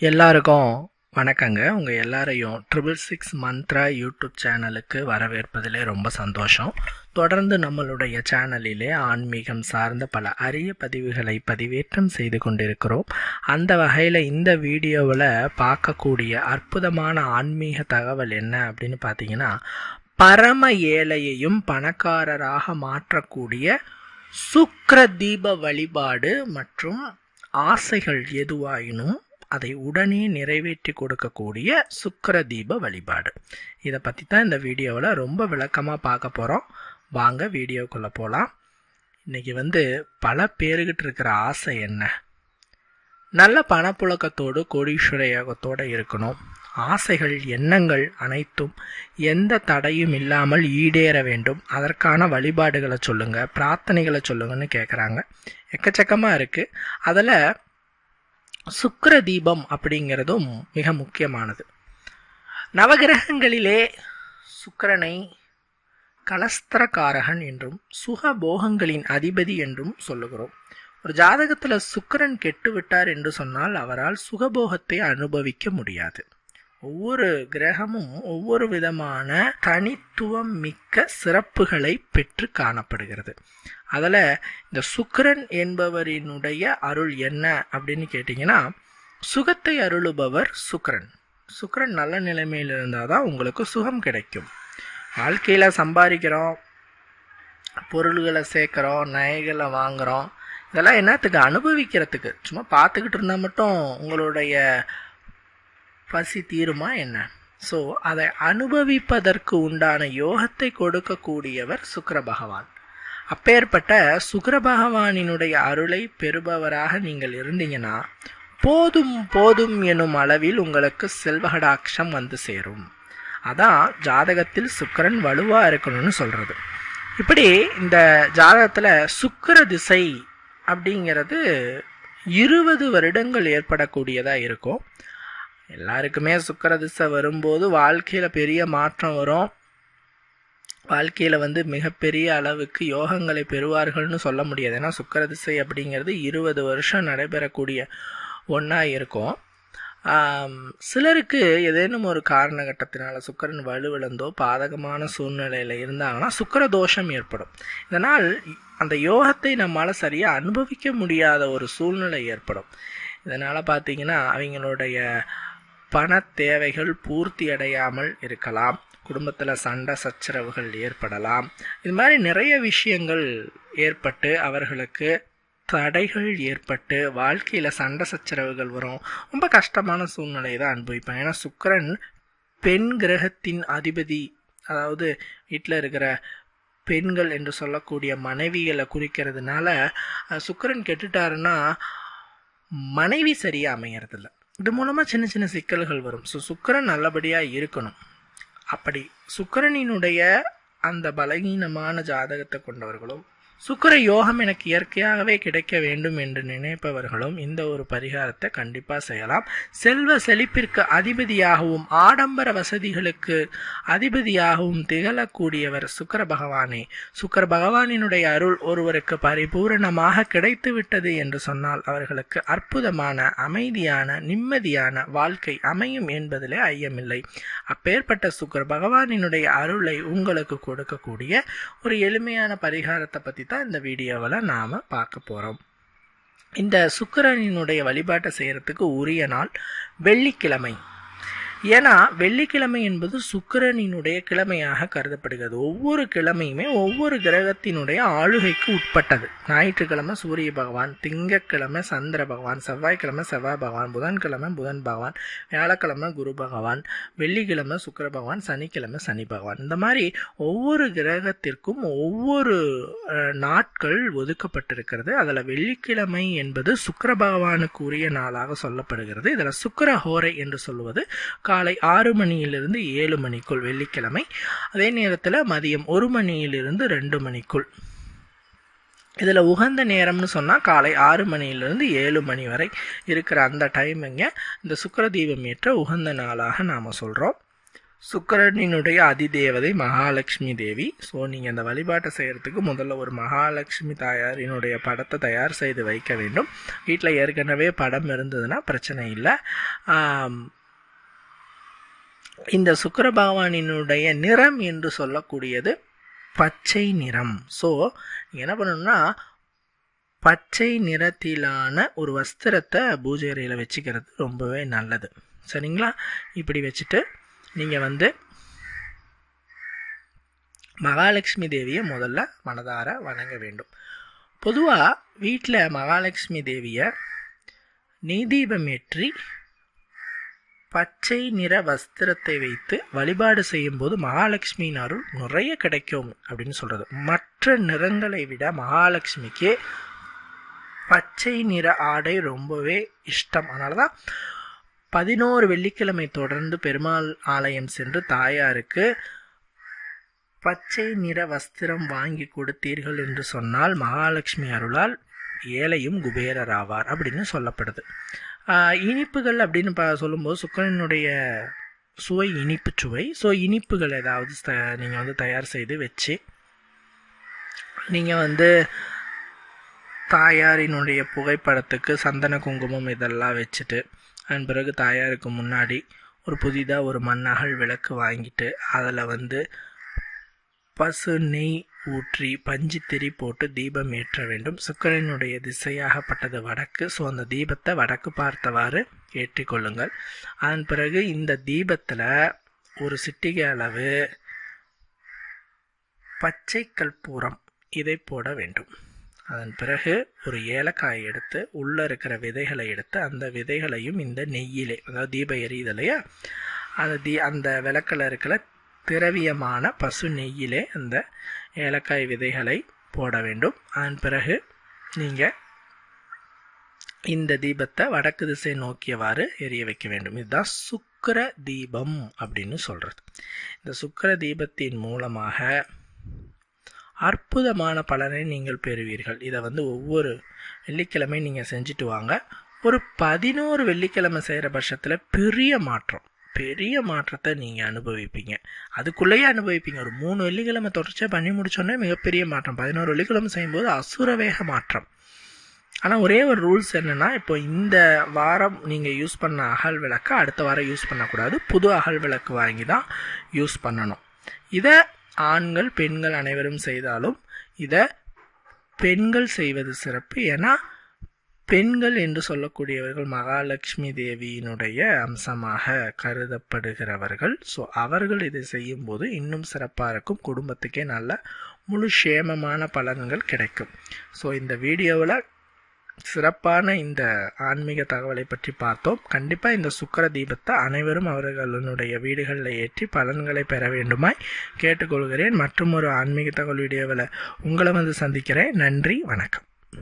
எல்லாருக்கும் வணக்கங்க. உங்கள் எல்லாரையும் ட்ரிபிள் சிக்ஸ் மந்த்ரா யூடியூப் சேனலுக்கு வரவேற்பதிலே ரொம்ப சந்தோஷம். தொடர்ந்து நம்மளுடைய சேனலிலே ஆன்மீகம் சார்ந்த பல அரிய பதிவுகளை பதிவேற்றம் செய்து கொண்டிருக்கிறோம். அந்த வகையில் இந்த வீடியோவில் பார்க்கக்கூடிய அற்புதமான ஆன்மீக தகவல் என்ன அப்படின்னு பார்த்தீங்கன்னா பரம ஏழையையும் பணக்காரராக மாற்றக்கூடிய சுக்ர தீப வழிபாடு மற்றும் ஆசைகள் எதுவாயினும் அதை உடனே நிறைவேற்றி கொடுக்கக்கூடிய சுக்கர தீப வழிபாடு. இதை பற்றி தான் இந்த வீடியோவில் ரொம்ப விளக்கமாக பார்க்க போகிறோம் வாங்க வீடியோக்குள்ளே போகலாம் இன்றைக்கி வந்து பல பேருக்கிட்ட இருக்கிற ஆசை என்ன? நல்ல பணப்புழக்கத்தோடு கோடீஸ்வர யோகத்தோடு இருக்கணும். ஆசைகள் எண்ணங்கள் அனைத்தும் எந்த தடையும் இல்லாமல் ஈடேற வேண்டும். அதற்கான வழிபாடுகளை சொல்லுங்கள் பிரார்த்தனைகளை சொல்லுங்கன்னு கேட்குறாங்க எக்கச்சக்கமாக இருக்குது அதில் சுக்கர தீபம் அப்படிங்கிறதும் மிக முக்கியமானது. நவகிரகங்களிலே சுக்கரனை கலஸ்திரகாரகன் என்றும் சுக போகங்களின் அதிபதி என்றும் சொல்லுகிறோம். ஒரு ஜாதகத்தில் சுக்கரன் கெட்டு விட்டார் என்று சொன்னால் அவரால் சுகபோகத்தை அனுபவிக்க முடியாது. ஒவ்வொரு கிரகமும் ஒவ்வொரு விதமான தனித்துவம் மிக்க சிறப்புகளை பெற்று காணப்படுகிறது. அதில் இந்த சுக்கரன் என்பவரினுடைய அருள் என்ன அப்படின்னு கேட்டிங்கன்னா சுகத்தை அருளுபவர் சுக்கரன். சுக்கிரன் நல்ல நிலைமையில் இருந்தால் தான் உங்களுக்கு சுகம் கிடைக்கும். வாழ்க்கையில் சம்பாதிக்கிறோம் பொருள்களை சேர்க்குறோம் நகைகளை வாங்குகிறோம் இதெல்லாம் என்னத்துக்கு? அனுபவிக்கிறதுக்கு. சும்மா பார்த்துக்கிட்டு இருந்தால் மட்டும் உங்களுடைய பசி தீருமா என்ன? ஸோ அதை அனுபவிப்பதற்கு உண்டான யோகத்தை கொடுக்கக்கூடியவர் சுக்கர பகவான் அப்பேற்பட்ட சுக்கர பகவானினுடைய அருளை பெறுபவராக நீங்கள் இருந்தீங்கன்னா போதும் போதும் எனும் அளவில் உங்களுக்கு செல்வகடாட்சம் வந்து சேரும். அதான் ஜாதகத்தில் சுக்கரன் வலுவாக இருக்கணும்னு சொல்கிறது இப்படி இந்த ஜாதகத்தில் சுக்கர திசை அப்படிங்கிறது இருபது வருடங்கள் ஏற்படக்கூடியதாக இருக்கும். எல்லாருக்குமே சுக்கர திசை வரும்போது வாழ்க்கையில் பெரிய மாற்றம் வரும். வாழ்க்கையில் வந்து மிகப்பெரிய அளவுக்கு யோகங்களை பெறுவார்கள்னு சொல்ல முடியாது. ஏன்னா சுக்கர திசை அப்படிங்கிறது இருபது வருஷம் நடைபெறக்கூடிய ஒன்றா இருக்கும். சிலருக்கு ஏதேனும் ஒரு காரணகட்டத்தினால சுக்கரன் வலுவிழந்தோ பாதகமான சூழ்நிலையில் இருந்தாங்கன்னா சுக்கர தோஷம் ஏற்படும். இதனால் அந்த யோகத்தை நம்மளால் சரியாக அனுபவிக்க முடியாத ஒரு சூழ்நிலை ஏற்படும். இதனால் பார்த்தீங்கன்னா அவங்களுடைய பண தேவைகள் பூர்த்தி அடையாமல் இருக்கலாம். குடும்பத்தில் சண்டை சச்சரவுகள் ஏற்படலாம். இது மாதிரி நிறைய விஷயங்கள் ஏற்பட்டு அவர்களுக்கு தடைகள் ஏற்பட்டு வாழ்க்கையில் சண்டை சச்சரவுகள் வரும். ரொம்ப கஷ்டமான சூழ்நிலையை தான் அனுபவிப்பேன். ஏன்னா சுக்கரன் பெண் கிரகத்தின் அதிபதி. அதாவது வீட்டில் இருக்கிற பெண்கள் என்று சொல்லக்கூடிய மனைவிகளை குறிக்கிறதுனால சுக்கரன் கெட்டுட்டாருன்னா மனைவி சரியாக அமையறதில்ல. இது மூலமாக சின்ன சின்ன சிக்கல்கள் வரும். ஸோ சுக்கரன் நல்லபடியாக இருக்கணும். அப்படி சுக்கரனினுடைய அந்த பலகீனமான ஜாதகத்தை கொண்டவர்களும் சுக்கர யோகம் எனக்கு இயற்கையாகவே கிடைக்க வேண்டும் என்று நினைப்பவர்களும் இந்த ஒரு பரிகாரத்தை கண்டிப்பாக செய்யலாம். செல்வ செழிப்பிற்கு அதிபதியாகவும் ஆடம்பர வசதிகளுக்கு அதிபதியாகவும் திகழக்கூடியவர் சுக்கர பகவானே. சுக்கர பகவானினுடைய அருள் ஒருவருக்கு பரிபூரணமாக கிடைத்து விட்டது என்று சொன்னால் அவர்களுக்கு அற்புதமான அமைதியான நிம்மதியான வாழ்க்கை அமையும் என்பதிலே ஐயமில்லை. அப்பேற்பட்ட சுக்கர பகவானினுடைய அருளை உங்களுக்கு கொடுக்கக்கூடிய ஒரு எளிமையான பரிகாரத்தை பற்றி தான் இந்த வீடியோவில் நாம் பார்க்க போகிறோம் இந்த சுக்கரனினுடைய வழிபாட்டை செய்கிறதுக்கு உரிய நாள் வெள்ளிக்கிழமை. ஏன்னா வெள்ளிக்கிழமை என்பது சுக்கிரனினுடைய கிழமையாக கருதப்படுகிறது. ஒவ்வொரு கிழமையுமே ஒவ்வொரு கிரகத்தினுடைய ஆளுகைக்கு உட்பட்டது. ஞாயிற்றுக்கிழமை சூரிய பகவான் திங்கக்கிழமை சந்திர பகவான் செவ்வாய்க்கிழமை செவ்வாய் பகவான் புதன்கிழமை புதன் பகவான் வியாழக்கிழமை குரு பகவான் வெள்ளிக்கிழமை சுக்கர பகவான் சனிக்கிழமை சனி பகவான். இந்த மாதிரி ஒவ்வொரு கிரகத்திற்கும் ஒவ்வொரு நாட்கள் ஒதுக்கப்பட்டிருக்கிறது. அதில் வெள்ளிக்கிழமை என்பது சுக்கர பகவானுக்கு உரிய நாளாக சொல்லப்படுகிறது. இதில் சுக்கர ஹோரை என்று சொல்லுவது காலை ஆறு மணியிலிருந்து ஏழு மணிக்குள் வெள்ளிக்கிழமை. அதே நேரத்தில் மதியம் ஒரு மணியிலிருந்து ரெண்டு மணிக்குள். இதில் உகந்த நேரம்னு சொன்னால் காலை ஆறு மணியிலிருந்து ஏழு மணி வரை இருக்கிற அந்த டைமிங்க இந்த சுக்கர தீபம் ஏற்ற உகந்த நாளாக நாம் சொல்கிறோம் சுக்கிரனினுடைய அதிதேவதை மகாலட்சுமி தேவி. ஸோ நீங்கள் அந்த வழிபாட்டை செய்கிறதுக்கு முதல்ல ஒரு மகாலட்சுமி தாயாரினுடைய படத்தை தயார் செய்து வைக்க வேண்டும். வீட்டில் ஏற்கனவே படம் இருந்ததுன்னா பிரச்சனை இல்லை. இந்த சுக்கர பகவானினுடைய நிறம் என்று சொல்லக்கூடியது பச்சை நிறம். ஸோ என்ன பண்ணணும்னா பச்சை நிறத்திலான ஒரு வஸ்திரத்தை பூஜை அறையில் வச்சுக்கிறது ரொம்பவே நல்லது. சரிங்களா? இப்படி வச்சுட்டு நீங்கள் வந்து மகாலட்சுமி தேவியை முதல்ல மனதார வணங்க வேண்டும். பொதுவாக வீட்டில் மகாலட்சுமி தேவியை நெய்தீபம் ஏற்றி பச்சை நிற வஸ்திரத்தை வைத்து வழிபாடு செய்யும்போது மகாலட்சுமியின் அருள் நிறைய கிடைக்கும் அப்படின்னு சொல்கிறது மற்ற நிறங்களை விட மகாலட்சுமிக்கு பச்சை நிற ஆடை ரொம்பவே இஷ்டம். அதனால தான் பதினோரு வெள்ளிக்கிழமை தொடர்ந்து பெருமாள் ஆலயம் சென்று தாயாருக்கு பச்சை நிற வஸ்திரம் வாங்கி கொடுத்தீர்கள் என்று சொன்னால் மகாலட்சுமி அருளால் ஏழையும் குபேரர் ஆவார் அப்படின்னு சொல்லப்படுது. இனிப்புகள் அப்படின்னு ப சொல்லும்போது சுக்கரனுடைய சுவை இனிப்பு சுவை. ஸோ இனிப்புகள் ஏதாவது நீங்கள் வந்து தயார் செய்து வச்சு நீங்கள் வந்து தாயாரினுடைய புகைப்படத்துக்கு சந்தன குங்குமம் இதெல்லாம் வச்சுட்டு அதன் பிறகு தாயாருக்கு முன்னாடி ஒரு புதிதாக ஒரு மண்ணகல் விளக்கு வாங்கிட்டு அதில் வந்து பசு நெய் ஊற்றி பஞ்சு திரி போட்டு தீபம் ஏற்ற வேண்டும். சுக்கரனுடைய திசையாகப்பட்டது வடக்கு. ஸோ அந்த தீபத்தை வடக்கு பார்த்தவாறு ஏற்றிக்கொள்ளுங்கள் அதன் பிறகு இந்த தீபத்தில் ஒரு சிட்டிகை அளவு பச்சை கற்பூரம் இதை போட வேண்டும். அதன் பிறகு ஒரு ஏலக்காய் எடுத்து உள்ளே இருக்கிற விதைகளை எடுத்து அந்த விதைகளையும் இந்த நெய்யிலே அதாவது தீப எரியுதலையா அந்த தீ அந்த விளக்கில் இருக்கிற திரவியமான பசு நெய்யிலே அந்த ஏலக்காய் விதைகளை போட வேண்டும். அதன் பிறகு நீங்கள் இந்த தீபத்தை வடக்கு திசை நோக்கியவாறு எரிய வைக்க வேண்டும். இதுதான் சுக்கர தீபம் அப்படின்னு சொல்கிறது இந்த சுக்கிர தீபத்தின் மூலமாக அற்புதமான பலனை நீங்கள் பெறுவீர்கள். இதை வந்து ஒவ்வொரு வெள்ளிக்கிழமை நீங்கள் செஞ்சுட்டு வாங்க. ஒரு பதினோரு வெள்ளிக்கிழமை செய்கிற பட்சத்தில் பெரிய மாற்றம். பெரிய மாற்றத்தை நீங்கள் அனுபவிப்பீங்க. அதுக்குள்ளேயே அனுபவிப்பீங்க. ஒரு மூணு வெள்ளிக்கிழமை தொடர்ச்சியாக பண்ணி முடிச்சோன்னே மிகப்பெரிய மாற்றம். பதினோரு வெள்ளிக்கிழமை செய்யும்போது அசுரவேக மாற்றம். ஆனால் ஒரே ஒரு ரூல்ஸ் என்னென்னா இப்போ இந்த வாரம் நீங்கள் யூஸ் பண்ண அகல் விளக்கை அடுத்த வாரம் யூஸ் பண்ணக்கூடாது. புது அகல் விளக்கு வாங்கி தான் யூஸ் பண்ணணும். இதை ஆண்கள் பெண்கள் அனைவரும் செய்தாலும் இதை பெண்கள் செய்வது சிறப்பு. ஏன்னா பெண்கள் என்று சொல்லக்கூடியவர்கள் மகாலட்சுமி தேவியினுடைய அம்சமாக கருதப்படுகிறவர்கள். ஸோ அவர்கள் இதை செய்யும்போது இன்னும் சிறப்பாக இருக்கும். குடும்பத்துக்கே நல்ல முழு சேமமான பலன்கள் கிடைக்கும். ஸோ இந்த வீடியோவில் சிறப்பான இந்த ஆன்மீக தகவலை பற்றி பார்த்தோம். கண்டிப்பாக இந்த சுக்கர தீபத்தை அனைவரும் அவர்களுடைய வீடுகளில் ஏற்றி பலன்களை பெற வேண்டுமாய் கேட்டுக்கொள்கிறேன். மற்றும் ஒரு ஆன்மீக தகவல் வீடியோவில் உங்களை வந்து சந்திக்கிறேன். நன்றி வணக்கம்.